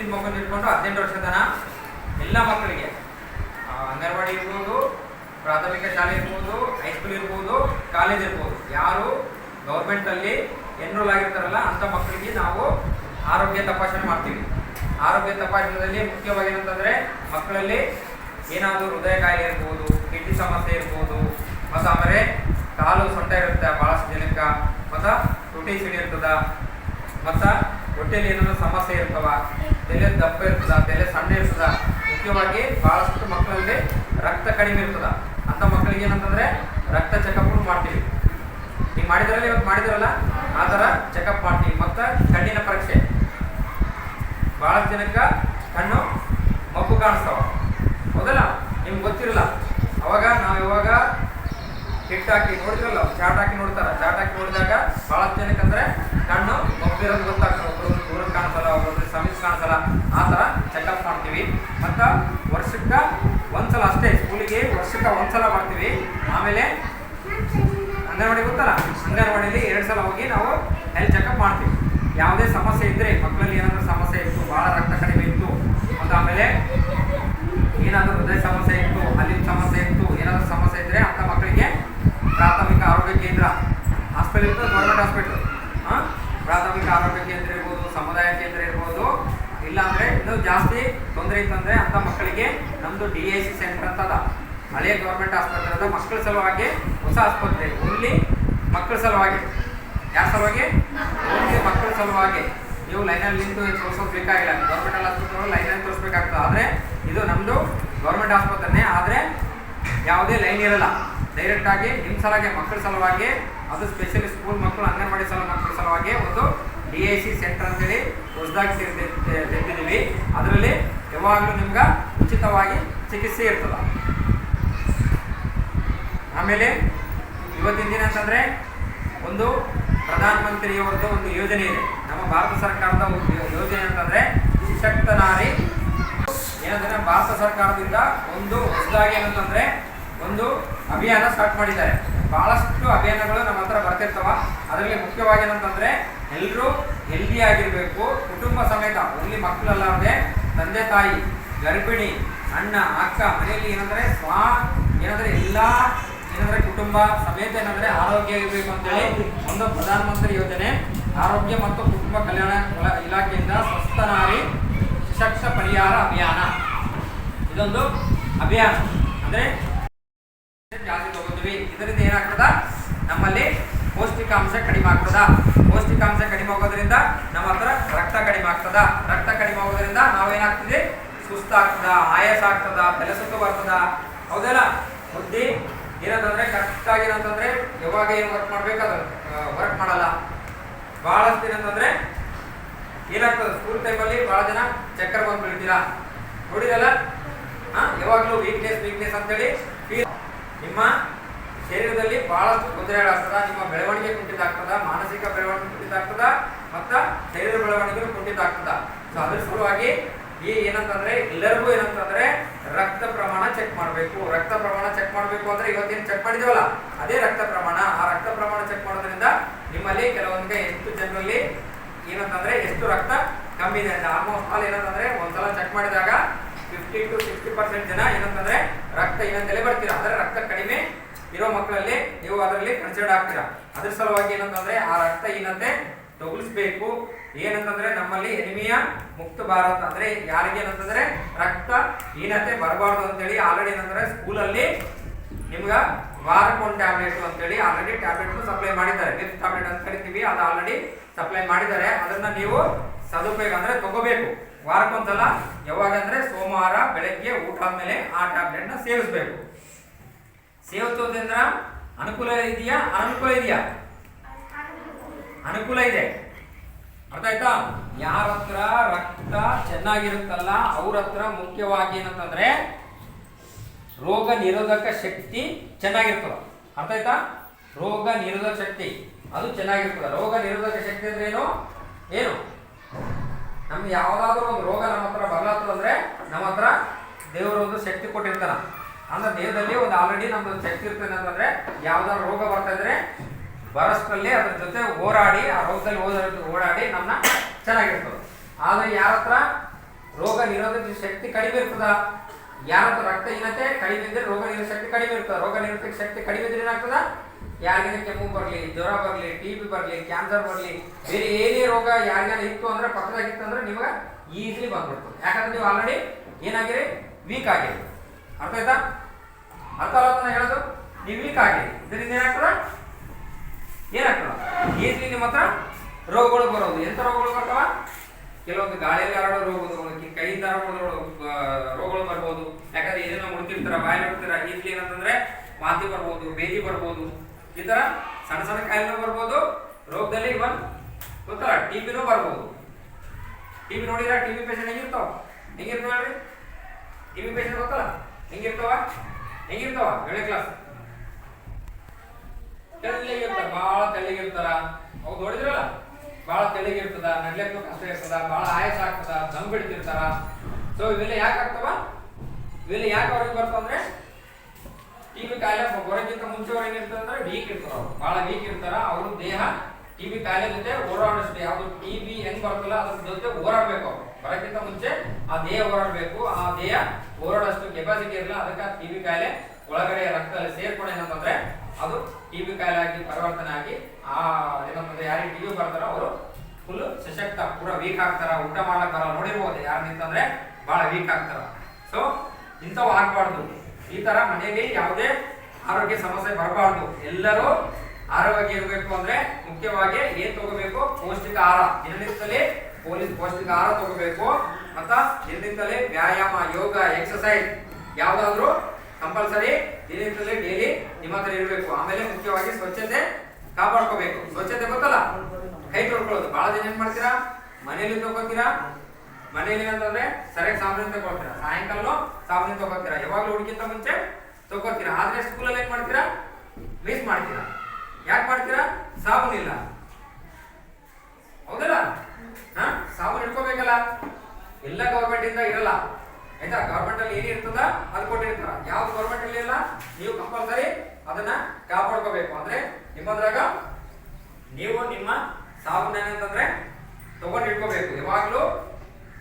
ಹುಟ್ಟಿದ ಮಗುನ ಇಟ್ಕೊಂಡು ಹದಿನೆಂಟು ವರ್ಷ ತನ ಎಲ್ಲ ಮಕ್ಕಳಿಗೆ. ಅಂಗನವಾಡಿ ಇರ್ಬೋದು, ಪ್ರಾಥಮಿಕ ಶಾಲೆ ಇರ್ಬೋದು ಹೈಸ್ಕೂಲ್ ಇರ್ಬೋದು ಕಾಲೇಜ್ ಇರ್ಬೋದು. ಯಾರು ಗೌರ್ಮೆಂಟಲ್ಲಿ ಎನ್ರೋಲ್ ಆಗಿರ್ತಾರಲ್ಲ ಅಂಥ ಮಕ್ಕಳಿಗೆ ನಾವು ಆರೋಗ್ಯ ತಪಾಸಣೆ ಮಾಡ್ತೀವಿ. ಆರೋಗ್ಯ ತಪಾಸಣೆಯಲ್ಲಿ ಮುಖ್ಯವಾಗಿ ಏನಂತಂದರೆ, ಮಕ್ಕಳಲ್ಲಿ ಏನಾದರೂ ಹೃದಯ ಕಾಯಿಲೆ ಇರ್ಬೋದು, ಕಿಡ್ನಿ ಸಮಸ್ಯೆ ಇರ್ಬೋದು, ಮತ್ತು ಆಮೇಲೆ ಕಾಲು ಸೊಂಟ ಇರುತ್ತೆ ಭಾಳಷ್ಟು ಜನಕ್ಕೆ, ಮತ್ತು ರೊಟ್ಟಿ ಸಿಡಿ ಇರ್ತದೆ ಮತ್ತು ಹೊಟ್ಟೆಯಲ್ಲಿ ಏನಾದರೂ ಸಮಸ್ಯೆ ಇರ್ತವ ತಲೆ ದಪ್ಪ ಇರ್ತದ ಬೆಲೆ ಸಣ್ಣ ಇರ್ತದ, ಮುಖ್ಯವಾಗಿ ಬಹಳಷ್ಟು ಮಕ್ಕಳಲ್ಲಿ ರಕ್ತ ಕಡಿಮೆ ಇರ್ತದ. ಅಂತ ಮಕ್ಕಳಿಗೆ ಏನಂತಂದ್ರೆ ರಕ್ತ ಚೆಕಪ್ ಮಾಡ್ತೀವಿ. ನೀವು ಮಾಡಿದ್ರಲ್ಲ ಇವತ್ತು ಮಾಡಿದ್ರಲ್ಲ, ಆ ಥರ ಚೆಕಪ್ ಮಾಡ್ತೀವಿ. ಮತ್ತು ಕಣ್ಣಿನ ಪರೀಕ್ಷೆ. ಬಹಳಷ್ಟು ಜನಕ್ಕೆ ಕಣ್ಣು ಮಬ್ಬು ಕಾಣಿಸ್ತಾವ. ಹೌದಲ್ಲ? ನಿಮ್ಗೆ ಗೊತ್ತಿರಲ್ಲ. ಅವಾಗ ನಾವು ಇವಾಗ ಹಿಟ್ ಹಾಕಿ ನೋಡಿದ್ರಲ್ಲ, ಚಾಟ್ ಹಾಕಿ ನೋಡ್ತಾರೆ. ಚಾಟ್ ಹಾಕಿ ನೋಡಿದಾಗ ಬಹಳಷ್ಟು ಜನಕ್ಕೆ ಕಣ್ಣು ಮಬ್ಬಿರೋದು ಗೊತ್ತಾಗ್ತದೆ. ಒಬ್ಬರು ದೂರ ಕಾಣಿಸಲ್ಲ ಒಬ್ಬೊಬ್ರು ಕಾಣಿಸಲ್ಲ ಆ ಥರ ಚೆಕಪ್ ಮಾಡ್ತೀವಿ. ಮತ್ತು ವರ್ಷಕ್ಕೆ ಒಂದ್ಸಲ ಅಷ್ಟೇ, ಸ್ಕೂಲಿಗೆ ವರ್ಷಕ್ಕೆ ಒಂದ್ಸಲ ಮಾಡ್ತೀವಿ. ಆಮೇಲೆ ಅಂಗನವಾಡಿ ಗೊತ್ತಲ್ಲ? ಅಂಗನವಾಡಿಯಲ್ಲಿ ಎರಡು ಸಲ ಹೋಗಿ ನಾವು ಹೆಲ್ತ್ ಚೆಕಪ್ ಮಾಡ್ತೀವಿ. ಯಾವುದೇ ಸಮಸ್ಯೆ ಇದ್ದರೆ ಮಕ್ಕಳಲ್ಲಿ ಏನಾದರೂ ಸಮಸ್ಯೆ ಇತ್ತು ಭಾಳ ರಕ್ತ ಕಡಿಮೆ ಇತ್ತು ಮತ್ತು ಆಮೇಲೆ ಏನಾದರೂ ಹೃದಯ ಸಮಸ್ಯೆ ಇತ್ತು ಅಲ್ಲಿನ ಸಮಸ್ಯೆ ಇತ್ತು, ಏನಾದರೂ ಸಮಸ್ಯೆ ಇದ್ದರೆ ಅಂಥ ಮಕ್ಕಳಿಗೆ ಪ್ರಾಥಮಿಕ ಆರೋಗ್ಯ ಕೇಂದ್ರ, ಹಾಸ್ಪಿಟಲ್ ಇತ್ತು ಗೌರ್ಮೆಂಟ್ ಹಾಸ್ಪಿಟಲ್. ಪ್ರಾಥಮಿಕ ಆರೋಗ್ಯ ಕೇಂದ್ರ ಇರ್ಬೋದು, ಸಮುದಾಯ ಕೇಂದ್ರ ಇರ್ಬೋದು, ಇಲ್ಲಾಂದರೆ ಇನ್ನೂ ಜಾಸ್ತಿ ತೊಂದರೆ ಇತ್ತಂದರೆ ಅಂಥ ಮಕ್ಕಳಿಗೆ ನಮ್ಮದು ಡಿ ಎ ಸಿ ಸೆಂಟರ್ ಅಂತ ಅದ. ಹಳೆಯ ಗೌರ್ಮೆಂಟ್ ಆಸ್ಪತ್ರೆ ಅದ ಮಕ್ಕಳ ಸಲುವಾಗಿ ಹೊಸ ಆಸ್ಪತ್ರೆ ಓನ್ಲಿ ಮಕ್ಕಳ ಸಲುವಾಗಿ. ಯಾರ ಸಲುವಾಗಿ? ಓನ್ಲಿ ಮಕ್ಕಳ ಸಲುವಾಗಿ. ನೀವು ಲೈನಲ್ಲಿ ನಿಂತು ತೋರಿಸೋದು ಬೇಕಾಗಿಲ್ಲ. ಗೌರ್ಮೆಂಟ್ ಆಸ್ಪತ್ರೆ ಲೈನಲ್ಲಿ ತೋರಿಸ್ಬೇಕಾಗ್ತದೆ. ಆದರೆ ಇದು ನಮ್ಮದು ಗೌರ್ಮೆಂಟ್ ಆಸ್ಪತ್ರೆನೇ, ಆದರೆ ಯಾವುದೇ ಲೈನ್ ಇರಲ್ಲ. ಡೈರೆಕ್ಟ್ ಆಗಿ ನಿಮ್ಮ ಸಲುವಾಗಿ ಮಕ್ಕಳ ಸಲುವಾಗಿ, ಅದು ಸ್ಪೆಷಲಿ ಸ್ಕೂಲ್ ಮಕ್ಕಳು, ಅಂಗನವಾಡಿ ಸಲ, ಮಕ್ಕಳ ಸಲುವಾಗಿ ಒಂದು ಡಿ ಐ ಸಿ ಸೆಂಟರ್ ಅಂತೇಳಿ ಹೊಸದಾಗಿ ತೆಗೆದಿದ್ದೀವಿ. ಅದರಲ್ಲಿ ಯಾವಾಗಲೂ ನಿಮ್ಗೆ ಉಚಿತವಾಗಿ ಚಿಕಿತ್ಸೆ ಇರ್ತದೆ. ಆಮೇಲೆ ಇವತ್ತಿನ ದಿನ ಅಂತಂದರೆ ಒಂದು ಪ್ರಧಾನಮಂತ್ರಿಯವರದ್ದು ಒಂದು ಯೋಜನೆ ಇದೆ. ನಮ್ಮ ಭಾರತ ಸರ್ಕಾರದ ಒಂದು ಯೋಜನೆ ಅಂತಂದರೆ ಸಶಕ್ತ ನಾರಿ ಏನಂದ್ರೆ ಭಾರತ ಸರ್ಕಾರದಿಂದ ಒಂದು ಹೊಸದಾಗಿ ಏನಂತಂದ್ರೆ ಒಂದು ಅಭಿಯಾನ ಸ್ಟಾರ್ಟ್ ಮಾಡಿದ್ದಾರೆ. ಬಹಳಷ್ಟು ಅಭಿಯಾನಗಳು ನಮ್ಮ ಹತ್ರ ಬರ್ತಿರ್ತಾವ. ಅದರಲ್ಲಿ ಮುಖ್ಯವಾಗಿ ಏನಂತಂದ್ರೆ ಎಲ್ಲರೂ ಹೆಲ್ದಿ ಆಗಿರಬೇಕು. ಕುಟುಂಬ ಸಮೇತ ಓನ್ಲಿ ಮಕ್ಕಳಲ್ಲದೆ ತಂದೆ ತಾಯಿ, ಗರ್ಭಿಣಿ, ಅಣ್ಣ, ಅಕ್ಕ, ಮನೆಯಲ್ಲಿ ಏನಂದ್ರೆ ಸ್ವ, ಏನಂದ್ರೆ ಎಲ್ಲಾ, ಏನಂದ್ರೆ ಕುಟುಂಬ ಸಮೇತ ಏನಂದ್ರೆ ಆರೋಗ್ಯ ಇರಬೇಕು ಅಂತೇಳಿ ಒಂದು ಪ್ರಧಾನಮಂತ್ರಿ ಯೋಜನೆ, ಆರೋಗ್ಯ ಮತ್ತು ಕುಟುಂಬ ಕಲ್ಯಾಣ ಇಲಾಖೆಯಿಂದ ಸ್ವಸ್ಥ ನಾರಿ ಪರಿಹಾರ ಅಭಿಯಾನ. ಇದೊಂದು ಅಭಿಯಾನ. ಅಂದ್ರೆ ಜಾಸ್ತಿ ತಗೋತೀವಿ ಇದರಿಂದ ಏನಾಗ್ತದ ನಮ್ಮಲ್ಲಿ ಪೌಷ್ಟಿಕಾಂಶ ಕಡಿಮೆ ಆಗ್ತದ. ಪೌಷ್ಟಿಕಾಂಶ ಕಡಿಮೆ ಆಗೋದ್ರಿಂದ ನಮ್ಮ ಹತ್ರ ರಕ್ತ ಕಡಿಮೆ ಆಗ್ತದ. ರಕ್ತ ಕಡಿಮೆ ಆಗೋದ್ರಿಂದ ನಾವೇನಾಗ್ತದೆ ಸುಸ್ತಾಗ್ತದ ಆಯಾಸ ಆಗ್ತದ ಬೆಲಸುತ್ತ ಬರ್ತದ. ಹೌದಲ್ಲ ಬುದ್ಧಿ ಏನಂತಂದ್ರೆ ಕರೆಕ್ಟಾಗಿ ಏನಂತಂದ್ರೆ ಯಾವಾಗ ಏನು ವರ್ಕ್ ಮಾಡ್ಬೇಕಾದ್ರೆ ವರ್ಕ್ ಮಾಡಲ್ಲ. ಬಹಳಷ್ಟು ಏನಂತಂದ್ರೆ ಏನಾಗ್ತದೆ? ಸ್ಕೂಲ್ ಟೈಮಲ್ಲಿ ಬಹಳ ಜನ ಚಕ್ಕರ್ ಬಂದು ಬೀಳ್ತೀರಾ ನೋಡಿದಲ್ಲ ಯಾವಾಗ್ಲೂ ವೀಕ್ನೆಸ್ ವೀಕ್ನೆಸ್ ಅಂತೇಳಿ ನಿಮ್ಮ ಶರೀರದಲ್ಲಿ ಬಹಳಷ್ಟು ತೊಂದರೆಗಳಾಗ್ತದ ನಿಮ್ಮ ಬೆಳವಣಿಗೆ ಕುಂಠಿತ ಆಗ್ತದ, ಮಾನಸಿಕ ಬೆಳವಣಿಗೆ ಕುಂಠಿತ ಆಗ್ತದ, ಮತ್ತ ಶರೀರ ಬೆಳವಣಿಗೆ ಕುಂಠಿತ ಆಗ್ತದ. ಸೊ ಅದ್ರ ಸಲುವಾಗಿ ಈ ಏನಂತಂದ್ರೆ, ಎಲ್ಲರಿಗೂ ಏನಂತಂದ್ರೆ, ರಕ್ತ ಪ್ರಮಾಣ ಚೆಕ್ ಮಾಡಬೇಕು. ರಕ್ತ ಪ್ರಮಾಣ ಚೆಕ್ ಮಾಡಬೇಕು ಅಂದ್ರೆ ಇವತ್ತೇನು ಚೆಕ್ ಮಾಡಿದೀವಲ್ಲ, ಅದೇ ರಕ್ತ ಪ್ರಮಾಣ. ಆ ರಕ್ತ ಪ್ರಮಾಣ ಚೆಕ್ ಮಾಡೋದ್ರಿಂದ ನಿಮ್ಮಲ್ಲಿ ಕೆಲವೊಂದಿಗೆ ಎಷ್ಟು ಜನರಲ್ಲಿ ಏನಂತಂದ್ರೆ, ಎಷ್ಟು ರಕ್ತ ಕಮ್ಮಿ ಇದೆ ಅಂತ. ಆಲ್ಮೋಸ್ಟ್ ಆಲ್ ಏನಂತಂದ್ರೆ, ಒಂದ್ಸಲ ಚೆಕ್ ಮಾಡಿದಾಗ ಫಿಫ್ಟಿ ಟು ಸಿಕ್ಸ್ಟಿ ಪರ್ಸೆಂಟ್ ಜನ ಏನಂತಂದ್ರೆ, ರಕ್ತ ಏನಂತಲೇ ಬರ್ತೀರಾ. ಅಂದ್ರೆ ರಕ್ತ ಕಡಿಮೆ ಇರೋ ಮಕ್ಕಳಲ್ಲಿ ನೀವು ಅದರಲ್ಲಿ ಕನ್ಸಿಡರ್ ಆಗ್ತೀರಾ? ಅದ್ರ ಸಲುವಾಗಿ ಏನಂತಂದ್ರೆ ಆ ರಕ್ತ ಏನಂತೆ ತಗುಲಿಸ್ಬೇಕು. ಏನಂತಂದ್ರೆ ನಮ್ಮಲ್ಲಿ ಎನಿಮಿಯಾ ಮುಕ್ತ ಭಾರತ ಅಂದ್ರೆ ಯಾರಿಗೆ ಏನಂತಂದ್ರೆ ರಕ್ತ ಹೀನತೆ ಬರಬಾರ್ದು ಅಂತೇಳಿ ಆಲ್ರೆಡಿ ಏನಂದ್ರೆ ಸ್ಕೂಲಲ್ಲಿ ನಿಮ್ಗ ವಾರಕ್ಕೊಂದು ಟ್ಯಾಬ್ಲೆಟ್ ಅಂತೇಳಿ ಆಲ್ರೆಡಿ ಟ್ಯಾಬ್ಲೆಟ್ ಸಪ್ಲೈ ಮಾಡಿದ್ದಾರೆ. ಮಿಲ್ಕ್ ಟ್ಯಾಬ್ಲೆಟ್ ಅಂತ ಕರಿತೀವಿ, ಅದು ಆಲ್ರೆಡಿ ಸಪ್ಲೈ ಮಾಡಿದ್ದಾರೆ. ಅದನ್ನ ನೀವು ಸದುಪಯೋಗ ಅಂದ್ರೆ ತಗೋಬೇಕು. ವಾರಕ್ಕೊಂದ್ಸಲ ಯಾವಾಗ ಅಂದ್ರೆ ಸೋಮವಾರ ಬೆಳಗ್ಗೆ ಊಟ ಆದ್ಮೇಲೆ ಆ ಟ್ಯಾಬ್ಲೆಟ್ನ ಸೇವಿಸಬೇಕು ಸೇವಿಸೋದ್ರಿಂದ ಅನುಕೂಲ ಇದೆಯಾ? ಅನನುಕೂಲ ಇದೆಯಾ? ಅನುಕೂಲ ಇದೆ. ಅರ್ಥ ಆಯ್ತಾ? ಯಾರ ಹತ್ರ ರಕ್ತ ಚೆನ್ನಾಗಿರುತ್ತಲ್ಲ ಅವ್ರ ಹತ್ರ ಮುಖ್ಯವಾಗಿ ಏನಂತಂದ್ರೆ ರೋಗ ನಿರೋಧಕ ಶಕ್ತಿ ಚೆನ್ನಾಗಿರ್ತದ. ಅರ್ಥ ಆಯ್ತಾ? ರೋಗ ನಿರೋಧಕ ಶಕ್ತಿ, ಅದು ಚೆನ್ನಾಗಿರ್ತದ. ರೋಗ ನಿರೋಧಕ ಶಕ್ತಿ ಅಂದ್ರೆ ಏನು? ಏನು? ನಮ್ಗೆ ಯಾವ್ದಾದ್ರು ಒಂದು ರೋಗ ನಮ್ಮ ಹತ್ರ ಅಂದ್ರೆ ನಮ್ಮ ಹತ್ರ ದೇವರೊಂದು ಶಕ್ತಿ ಕೊಟ್ಟಿರ್ತಾನ. ಅಂದ್ರೆ ದೇಹದಲ್ಲಿ ಒಂದು ಆಲ್ರೆಡಿ ನಮ್ದು ಶಕ್ತಿ ಇರ್ತದೆ ಅಂತಂದ್ರೆ ಯಾವ್ದಾದ್ರು ರೋಗ ಬರ್ತಾ ಇದ್ರೆ ಬರೋಷ್ಟರಲ್ಲಿ ಅದ್ರ ಜೊತೆ ಹೋರಾಡಿ, ಆ ರೋಗದಲ್ಲಿ ಓದ ಓಡಾಡಿ ನಮ್ಮನ್ನ ಚೆನ್ನಾಗಿರ್ತದೆ. ಆದ್ರೆ ಯಾರ ಹತ್ರ ರೋಗ ನಿರೋಧಕ ಶಕ್ತಿ ಕಡಿಮೆ ಇರ್ತದ? ಯಾರ ಹತ್ರ ರಕ್ತಹೀನತೆ ಕಡಿಮೆ ಇದ್ರೆ ರೋಗ ನಿರೋಧಕ ಶಕ್ತಿ ಕಡಿಮೆ ಇರ್ತದೆ? ರೋಗ ನಿರೋಧಕ ಶಕ್ತಿ ಕಡಿಮೆ ಇದ್ರೆ ಏನಾಗ್ತದ? ಯಾರಿಗೇನು ಕೆಮ್ಮು ಬರಲಿ, ಜ್ವರ ಬರಲಿ ಟಿ ಬಿ ಬರಲಿ ಕ್ಯಾನ್ಸರ್ ಬರಲಿ, ಬೇರೆ ಏನೇ ರೋಗ ಯಾರಿಗಾನ ಇತ್ತು ಅಂದ್ರೆ, ಪಕ್ಕದಾಗಿತ್ತು ಅಂದ್ರೆ ನಿಮಗೆ ಈಸಿಲಿ ಬಂದ್ಬಿಡ್ತದೆ. ಯಾಕಂದ್ರೆ ನೀವು ಆಲ್ರೆಡಿ ಏನಾಗಿರಿ? ವೀಕ್ ಆಗಿರಿ. ಅರ್ಥ ಆಯ್ತಾ? ಅರ್ಥ ಅಂತ ಹೇಳೋದು ನೀವು ಇಲ್ಲಿ ಆಗಿರಿ ಇದರಿಂದ ಏನಾಗ್ತದ? ಏನಾಗ್ತದ? ಈಸಿಲಿ ನಿಮ್ಮ ಹತ್ರ ರೋಗಗಳು ಬರೋದು. ಎಂಥ ರೋಗಗಳು ಬರ್ತಾವ? ಕೆಲವೊಂದು ಗಾಳಿಯಲ್ಲಿ ಹರಡೋ ರೋಗಗಳು ಕೈಯಿಂದ ಹರಡೋ ರೋಗಗಳು ಬರ್ಬೋದು. ಯಾಕಂದ್ರೆ ಏನೇನೋ ಮುಡ್ತಿರ್ತಾರ ಬಾಯಿ ಮುಡ್ತೀರ ಈಸ್ಲಿ ಏನಂತಂದ್ರೆ ವಾಂತಿ ಬರ್ಬೋದು, ಬೇದಿ ಬರ್ಬೋದು. ಈ ತರ ಸಣ್ಣ ಸಣ್ಣ ಕಾಯಿಲೆ ಬರ್ಬೋದು. ರೋಗದಲ್ಲಿ ಇವನ್ ಗೊತ್ತಲ್ಲ, ಟಿ ಬಿನೂ ಬರ್ಬೋದು. ಟಿ ಬಿ ನೋಡಿದ್ರೆ ಟಿ ಬಿ ಪೇಷಂಟ್ ಹೆಂಗಿರ್ತಾವ? ಹೆಂಗಿರ್ತಾವ ಹೇಳ್ರಿ? ಟಿ ಬಿ ಪೇಷಂಟ್ ಗೊತ್ತಲ್ಲ? ಹೆಂಗಿರ್ತಾವ? ಹೆಂಗಿರ್ತಾವ? ಏಳನೇ ಕ್ಲಾಸ್ ತೆಳ್ಳಗಿರ್ತಾರ ಭಾಳ ತೆಳ್ಳಗಿರ್ತಾರ. ಅವ್ ನೋಡಿದ್ರಲ್ಲ? ಭಾಳ ತೆಳ್ಳಗಿರ್ತದ, ನಡ್ಲಿಕ್ಕೂ ಕಷ್ಟ ಇರ್ತದ ಭಾಳ ಆಯಾಸ ಆಗ್ತದ, ದಮ್ ಬಿಡ್ತಿರ್ತಾರ. ಸೊ ಇವೆಲ್ಲ ಯಾಕೆ ಇವೆಲ್ಲ ಯಾಕೆ ಅವ್ರಿಗೆ ಬರ್ತಾವ ಅಂದ್ರೆ? ಟಿವಿ ಕಾಯಿಲೆ ಬರೋಕ್ಕಿಂತ ಮುಂಚೆ ಅವ್ರು ಏನಿರ್ತಾರೆ ಅಂದ್ರೆ ವೀಕ್ ಇರ್ತಾರ ಅವ್ರು. ಭಾಳ ವೀಕ್ ಇರ್ತಾರ, ಅವ್ರ ದೇಹ ಟಿವಿ ಕಾಯಿಲೆ ಜೊತೆ ಹೋರಾಡೋಷ್ಟು ಯಾವ್ದು ಟಿ ಬಿ ಹೆಂಗ್ ಬರ್ತಲ್ಲ ಅದ್ರ ಜೊತೆ ಹೋರಾಡ್ಬೇಕು ಅವ್ರು. ಬರೋಕ್ಕಿಂತ ಮುಂಚೆ ಆ ದೇಹ ಓಡಾಡ್ಬೇಕು, ಆ ದೇಹ ಹೋರಾಡೋಷ್ಟು ಕೆಪಾಸಿಟಿ ಇರಲ್ಲ ಅದಕ್ಕೆ ಟಿ ಬಿ ಕಾಯಿಲೆ ಒಳಗಡೆ ರಕ್ತದಲ್ಲಿ ಸೇರ್ಕೊಂಡು ಏನಂತಂದ್ರೆ ಅದು ಟಿ ಬಿ ಕಾಯಿಲೆ ಆಗಿ ಪರಿವರ್ತನೆ ಆಗಿ ಆ ಏನಂತಂದ್ರೆ ಯಾರಿಗೆ ಟಿ ಬಿ ಬರ್ತಾರೋ ಅವರು ಫುಲ್ ಸಶಕ್ತ, ಪೂರ ವೀಕ್ ಆಗ್ತಾರ, ಊಟ ಮಾಡಕ್ ಬರಲ್ಲ ನೋಡಿರ್ಬೋದು ಯಾರು ನಿಂತಂದ್ರೆ ಬಹಳ ವೀಕ್ ಆಗ್ತಾರ. ಸೊ ಇಂಥವು ಆಗ್ಬಾರ್ದು. ಈ ತರ ಮನೆಯಲ್ಲಿ ಯಾವುದೇ ಆರೋಗ್ಯ ಸಮಸ್ಯೆ ಬರಬಾರ್ದು. ಎಲ್ಲರೂ ಆರೋಗ್ಯ ಇರಬೇಕು ಅಂದ್ರೆ ಮುಖ್ಯವಾಗಿ ಏನ್ ತಗೋಬೇಕು? ಪೌಷ್ಟಿಕ ಆಹಾರ. ದಿನನಿತ್ಯದಲ್ಲಿ ಪೊಲೀಸ್ ಪೌಷ್ಟಿಕ ಆಹಾರ ತಗೋಬೇಕು ಮತ್ತ ಇಲ್ಲಿಂದಲೇ ವ್ಯಾಯಾಮ, ಯೋಗ ಎಕ್ಸಸೈಸ್ ಯಾವ್ದಾದ್ರು ಕಂಪಲ್ಸರಿ ಇಲ್ಲಿಂದಲೇ ಡೈಲಿ ನಿಮ್ಮ ಹತ್ರ ಇರಬೇಕು. ಆಮೇಲೆ ಮುಖ್ಯವಾಗಿ ಸ್ವಚ್ಛತೆ ಕಾಪಾಡ್ಕೋಬೇಕು. ಸ್ವಚ್ಛತೆ ಗೊತ್ತಲ್ಲ? ಕೈ ತೊಳ್ಕೊಳ್ಳೋದು. ಬಹಳ ದಿನ ಏನ್ ಮಾಡ್ತೀರಾ? ಮನೆಯಲ್ಲಿ ತಗೋತೀರಾ? ಮನೆಯಲ್ಲಿ ಅಂತಂದ್ರೆ ಸರಿಯಾಗಿ ಸಾಬೂನು ತಗೋತೀರಾ ಸಾಯಂಕಾಲ ಸಾಬೂನು ತಗೋತೀರಾ ಯಾವಾಗಲೂ ಹುಡುಗಿಂತ ಮುಂಚೆ ತಗೋತೀರಾ ಆದ್ರೆ ಸ್ಕೂಲಲ್ಲಿ ಏನ್ ಮಾಡ್ತೀರಾ? ಮಿಸ್ ಮಾಡ್ತೀರಾ. ಯಾಕೆ ಮಾಡ್ತೀರಾ? ಸಾಬೂನಿಲ್ಲ ಹೌದಲ್ಲ? ಹಾ ಸಾಬೂನ್ ಇಟ್ಕೋಬೇಕಲ್ಲ ಎಲ್ಲ ಗೌರ್ಮೆಂಟ್ ಇಂದ ಇರಲ್ಲ. ಆಯ್ತಾ? ಗೌರ್ಮೆಂಟ್ ಅಲ್ಲಿ ಏನಿರ್ತದ ಅದು ಕೊಟ್ಟಿರ್ತಾರ. ಯಾವ್ದು ಗೌರ್ಮೆಂಟ್ ಅಲ್ಲಿ ಇಲ್ಲ, ನೀವು ಕಂಪಲ್ಸರಿ ಅದನ್ನ ಕಾಪಾಡ್ಕೋಬೇಕು. ಅಂದ್ರೆ ನಿಮ್ಮದ್ರಾಗ ನೀವು ನಿಮ್ಮ ಸಾವನ್ನ ಏನಂತಂದ್ರೆ ತಗೊಂಡು ಇಟ್ಕೋಬೇಕು. ಯಾವಾಗ್ಲೂ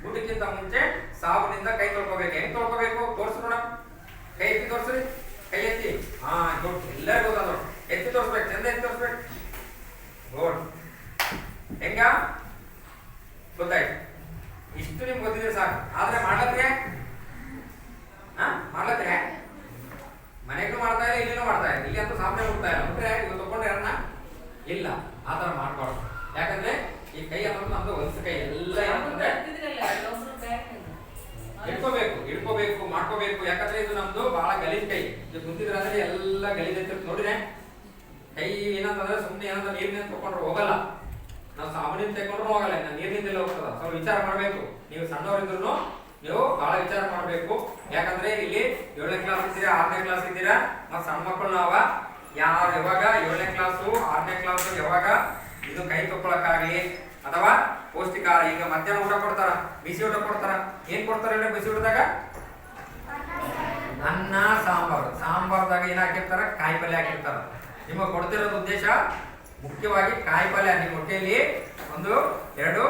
ಊಟಕ್ಕಿಂತ ಮುಂಚೆ ಸಾವಿನಿಂದ ಕೈ ತೊಳ್ಕೋಬೇಕು. ಹೆಂಗ್ ತೊಳ್ಕೋಬೇಕು? ತೋರ್ಸು ನೋಡ ಕೈ ಎತ್ತಿ ತೋರ್ಸ್ರಿ ಕೈ ಎತ್ತಿ. ಹಾ, ನೋಡ್. ಎಲ್ಲರಿಗೂ ಎತ್ತಿ ತೋರ್ಸ್ಬೇಕು. ಚಂದ ಎತ್ತಿ ತೋರ್ಸ್ಬೇಕು. ನೋಡ್. ಹೆಂಗ? ಗೊತ್ತಾಯ್ತು. ಇಷ್ಟು ನಿಮ್ಗೆ ಗೊತ್ತಿದ್ರೆ ಸಾಕು. ಆದ್ರೆ ಮಾಡ್ಲತ್ರೆ ಹಾ? ಮಾಡ್ಲತ್ರೆ ಮನೆಗೂ ಮಾಡ್ತಾ ಇಲ್ಲ ಇಲ್ಲಿನೂ ಮಾಡ್ತಾ ಇಲ್ಲ. ಇಲ್ಲಿ ಅಂತೂ ಸಾಂಬ್ರೆ ಹೋಗ್ತಾ ಇಲ್ಲ. ಅಂದ್ರೆ ಇವ್ ತಗೊಂಡ್ರೆ ಯಾರನ್ನ? ಇಲ್ಲ. ಆ ಥರ ಮಾಡ್ಬಾರ್ದು. ಯಾಕಂದ್ರೆ ಈ ಕೈ ಅನ್ನೋದು ನಮ್ದು ಹೊಲಸು ಕೈ ಎಲ್ಲ ಏನಂತಂದ್ರೆ ಇಟ್ಕೋಬೇಕು ಇಟ್ಕೋಬೇಕು ಮಾಡ್ಕೋಬೇಕು. ಯಾಕಂದ್ರೆ ಇದು ನಮ್ದು ಬಹಳ ಗಲೀಜ್ ಕೈ. ಇದು ಕುಂತಿದ್ರಂದ್ರೆ ಎಲ್ಲ ಗಲೀಜ್ ಐತಿರ್ತ ನೋಡಿದ್ರೆ ಕೈ ಏನಂತಂದ್ರೆ ಸುಮ್ಮನೆ ಏನಂತ ನೀರಿನ ತಗೊಂಡ್ರೆ ಹೋಗಲ್ಲ. ನಾವು ಸಾಮಾನ್ಯ ತೆಗೊಂಡ್ರು ಹೋಗಲ್ಲ ನಾನು ನೀರಿನಿಂದಲೇ ಹೋಗ್ತದ. ಸ್ವಲ್ಪ ವಿಚಾರ ಮಾಡಬೇಕು. ನೀವು ಸಣ್ಣವರಿದ್ರು ನೀವು ಬಹಳ ವಿಚಾರ ಮಾಡಬೇಕು. ಯಾಕಂದ್ರೆ ಇಲ್ಲಿ ಏಳನೇ ಕ್ಲಾಸ್ ಇದ್ದೀರಾ, ಆರನೇ ಕ್ಲಾಸ್ ಇದ್ದೀರಾ? ಮತ್ತೆ ಸಣ್ಣ ಮಕ್ಕಳು ನಾವ. ಯಾರು ಯಾವಾಗ ಏಳನೇ ಕ್ಲಾಸು ಆರನೇ ಕ್ಲಾಸು ಯಾವಾಗ? ಇದು ಕೈ ತೊಗೊಳಕ್ಕಾಗ್ಲಿ ಅಥವಾ ಪೌಷ್ಟಿಕ ಈಗ ಮಧ್ಯಾಹ್ನ ಊಟ ಕೊಡ್ತಾರ, ಬಿಸಿ ಊಟ ಕೊಡ್ತಾರ. ಏನ್ ಕೊಡ್ತಾರ ಹೇಳಿ ಬಿಸಿ ಊಟದಾಗ? ಅನ್ನ, ಸಾಂಬಾರು. ಸಾಂಬಾರ್ದಾಗ ಏನ್ ಹಾಕಿರ್ತಾರ? ಕಾಯಿ ಪಲ್ಯ ಹಾಕಿರ್ತಾರ. ನಿಮಗೆ ಕೊಡ್ತಿರೋದು ಉದ್ದೇಶ ಮುಖ್ಯವಾಗಿ ಕಾಯಿ ಪಲ್ಯ ನಿಮ್ಮ ಹೊಟ್ಟೆಯಲ್ಲಿ ಒಂದು, ಎರಡು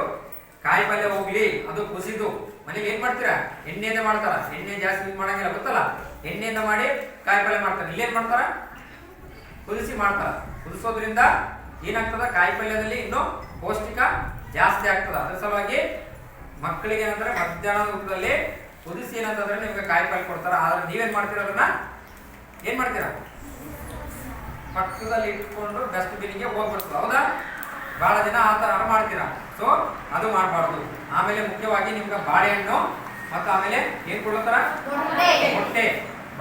ಕಾಯಿ ಪಲ್ಯ ಹೋಗ್ಲಿ, ಅದು ಕುಸಿದು. ಮನೇಲಿ ಏನ್ ಮಾಡ್ತೀರಾ? ಎಣ್ಣೆಯಿಂದ ಮಾಡ್ತಾರ. ಎಣ್ಣೆ ಜಾಸ್ತಿ ಯೂಸ್ ಮಾಡಂಗಿಲ್ಲ, ಗೊತ್ತಲ್ಲ? ಎಣ್ಣೆಯಿಂದ ಮಾಡಿ ಕಾಯಿ ಪಲ್ಯ ಮಾಡ್ತಾರೆ. ಇಲ್ಲೇನ್ ಮಾಡ್ತಾರ? ಕುದಿಸಿ ಮಾಡ್ತಾರ. ಕುದಿಸೋದ್ರಿಂದ ಏನಾಗ್ತದ? ಕಾಯಿ ಪಲ್ಯದಲ್ಲಿ ಇನ್ನೂ ಪೌಷ್ಟಿಕ ಜಾಸ್ತಿ ಆಗ್ತದ. ಅದ್ರ ಸಲುವಾಗಿ ಮಕ್ಕಳಿಗೆ ಏನಂದ್ರೆ ಮಧ್ಯಾಹ್ನದ ಊಟದಲ್ಲಿ ಕುದಿಸಿ ಏನಂತಂದ್ರೆ ನಿಮ್ಗೆ ಕಾಯಿ ಪಲ್ಯ ಕೊಡ್ತಾರ. ಆದ್ರೆ ನೀವೇನ್ ಮಾಡ್ತೀರ ಅದನ್ನ? ಏನ್ ಮಾಡ್ತೀರಾ? ಪಕ್ಕದಲ್ಲಿ ಇಟ್ಕೊಂಡು ಡಸ್ಟ್ಬಿನ್ಗೆ ಹೋಗ್ಬಿಡ್ತದೆ. ಹೌದಾ? ಬಹಳ ದಿನ ಆ ಥರ ಮಾಡ್ತೀರಾ? ಸೊ ಅದು ಮಾಡಬಾರ್ದು. ಆಮೇಲೆ ಮುಖ್ಯವಾಗಿ ನಿಮ್ಗೆ ಬಾಳೆಹಣ್ಣು ಮತ್ತು ಆಮೇಲೆ ಏನು ಕೊಡ್ತಾರ ಮೊಟ್ಟೆ.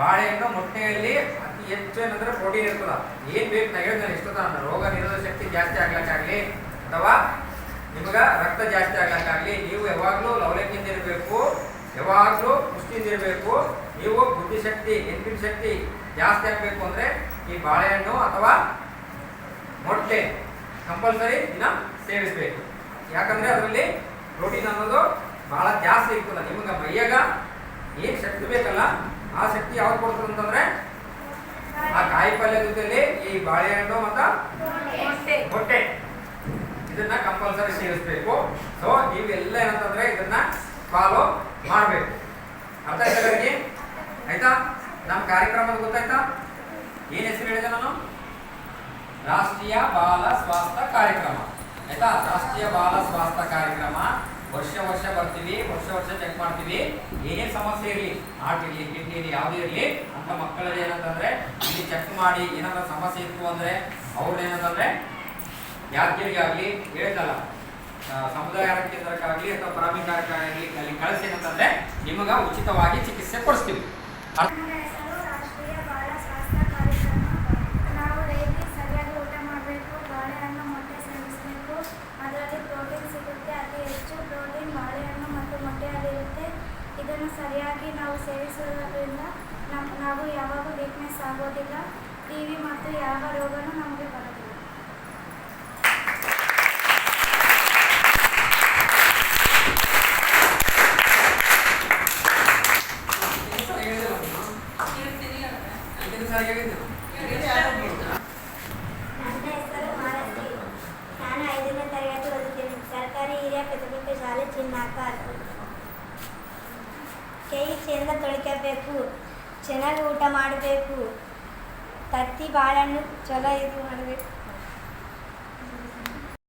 ಬಾಳೆಹಣ್ಣು ಮೊಟ್ಟೆಯಲ್ಲಿ ಅತಿ ಹೆಚ್ಚು ಏನಂದ್ರೆ ಪ್ರೋಟೀನ್ ಇರ್ತದ. ಏನು ಬೇಕು ನಾ ಹೇಳಿದ್ರೆ ಎಷ್ಟು ತರ ರೋಗ ನಿರೋಧಕ ಶಕ್ತಿ ಜಾಸ್ತಿ ಆಗ್ಲಕ್ಕಾಗ್ಲಿ ಅಥವಾ ನಿಮ್ಗೆ ರಕ್ತ ಜಾಸ್ತಿ ಆಗ್ಲಕ್ಕಾಗಲಿ ನೀವು ಯಾವಾಗಲೂ ಲವಲಕ್ಕಿಂದ ಇರಬೇಕು ಯಾವಾಗಲೂ ಪುಷ್ಟಿಯಿಂದ ಇರಬೇಕು ನೀವು ಬುದ್ಧಿಶಕ್ತಿ ನೆನಪಿನ ಶಕ್ತಿ ಜಾಸ್ತಿ ಆಗಬೇಕು ಅಂದರೆ ಈ ಬಾಳೆಹಣ್ಣು ಅಥವಾ ಮೊಟ್ಟೆ ಕಂಪಲ್ಸರಿ ದಿನ ಸೇವಿಸಬೇಕು. ಯಾಕಂದರೆ ಅದರಲ್ಲಿ ಪ್ರೋಟೀನ್ ಅನ್ನೋದು ಬಹಳ ಜಾಸ್ತಿ ಇರ್ತದೆ. ನಿಮಗೆ ಮೈಯಾಗ ಏನು ಶಕ್ತಿ ಬೇಕಲ್ಲ ಆ ಶಕ್ತಿ ಯಾವ್ದು ಕೊಡ್ತದೆ ಅಂತಂದರೆ ಆ ಕಾಯಿ ಪಲ್ಯ ಜೊತೆಲಿ ಈ ಬಾಳೆಹಣ್ಣು ಮತ್ತು ಮೊಟ್ಟೆ. ಇದನ್ನ ಕಂಪಲ್ಸರಿ ಸೇವಿಸಬೇಕು. ಸೊ ನೀವೆಲ್ಲ ಏನಂತಂದ್ರೆ ಇದನ್ನ ಫಾಲೋ ಮಾಡಬೇಕು ಅರ್ಥ ಆಯ್ತಾ ಎಲ್ಲರಿಗೆ ಆಯ್ತಾ ನಮ್ಮ ಕಾರ್ಯಕ್ರಮದ ಗೊತ್ತಾಯ್ತಾ? ಏನ್ ಹೆಸರು ಹೇಳಿದೆ ನಾನು? ರಾಷ್ಟ್ರೀಯ ಬಾಲ ಸ್ವಾಸ್ಥ್ಯ ಕಾರ್ಯಕ್ರಮ. ಆಯ್ತಾ? ರಾಷ್ಟ್ರೀಯ ಬಾಲ ಸ್ವಾಸ್ಥ್ಯ ಕಾರ್ಯಕ್ರಮ. ವರ್ಷ ವರ್ಷ ಬರ್ತೀವಿ, ವರ್ಷ ವರ್ಷ ಚೆಕ್ ಮಾಡ್ತೀವಿ. ಏನೇ ಸಮಸ್ಯೆ ಇರಲಿ? ಹಾರ್ಟ್ ಇರಲಿ, ಕಿಡ್ನಿ ಇರಲಿ, ಯಾವುದೇ ಇರಲಿ ಅಂತ ಮಕ್ಕಳಲ್ಲಿ ಏನಂತಂದ್ರೆ, ಇಲ್ಲಿ ಚೆಕ್ ಮಾಡಿ ಏನಾದ್ರೂ ಸಮಸ್ಯೆ ಇತ್ತು ಅಂದ್ರೆ ಅವ್ರು ಏನಂತಂದ್ರೆ, ಯಾದಗಿರಿಗೆ ಆಗಲಿ ಹೇಳ್ತಲ್ಲ ಸಮುದಾಯ ಕೇಂದ್ರಕ್ಕಾಗಲಿ ಅಥವಾ ಪ್ರಾಮಿಕಾರಕ್ಕಾಗಲಿ ಅಲ್ಲಿ ಕಳಿಸಿ ಏನಂತಂದ್ರೆ, ನಿಮಗೆ ಉಚಿತವಾಗಿ ಚಿಕಿತ್ಸೆ ಕೊಡಿಸ್ತೀವಿ ಅರ್ಥ ನನ್ನ ಹೆಸರು ರಾಷ್ಟ್ರೀಯ ಬಾಲ ಸ್ವಾಸ್ಥ್ಯ ಕಾರ್ಯಕ್ರಮ ನಾವು ಡೈಲಿ ಸರಿಯಾಗಿ ಊಟ ಮಾಡಬೇಕು ಬಾಳೆಹಣ್ಣು ಮೊಟ್ಟೆ ಸೇವಿಸಬೇಕು ಅದರಲ್ಲಿ ಪ್ರೋಟೀನ್ ಸಿಗುತ್ತೆ ಅತಿ ಹೆಚ್ಚು ಪ್ರೋಟೀನ್ ಬಾಳೆಹಣ್ಣು ಮತ್ತು ಮೊಟ್ಟೆಯಲ್ಲಿರುತ್ತೆ ಇದನ್ನು ಸರಿಯಾಗಿ ನಾವು ಸೇವಿಸುವುದರಿಂದ ನಮ್ಮ ನಾವು ಯಾವಾಗೂ ವೀಕ್ನೆಸ್ ಆಗೋದಿಲ್ಲ. ಟಿ ವಿ ಮತ್ತು ಯಾವ ರೋಗನೂ ನಮಗೆ ಬರೋದಿಲ್ಲ. ನಾನು ಐದನೇ ತರಗತಿ ಓದುತ್ತೇನೆ. ಸರ್ಕಾರಿ ಹಿರಿಯ ಪ್ರಾಥಮಿಕ ಶಾಲೆ ಚಿನ್ನಾಕರ್ ಕೈ ಚೆಂದ ತೊಳ್ಕೋಬೇಕು ಚೆನ್ನಾಗಿ ಊಟ ಮಾಡಬೇಕು. ತತ್ತಿ ಬಾಳೆಹಣ್ಣು ಚಲೋ ಇದು ಮಾಡಬೇಕು.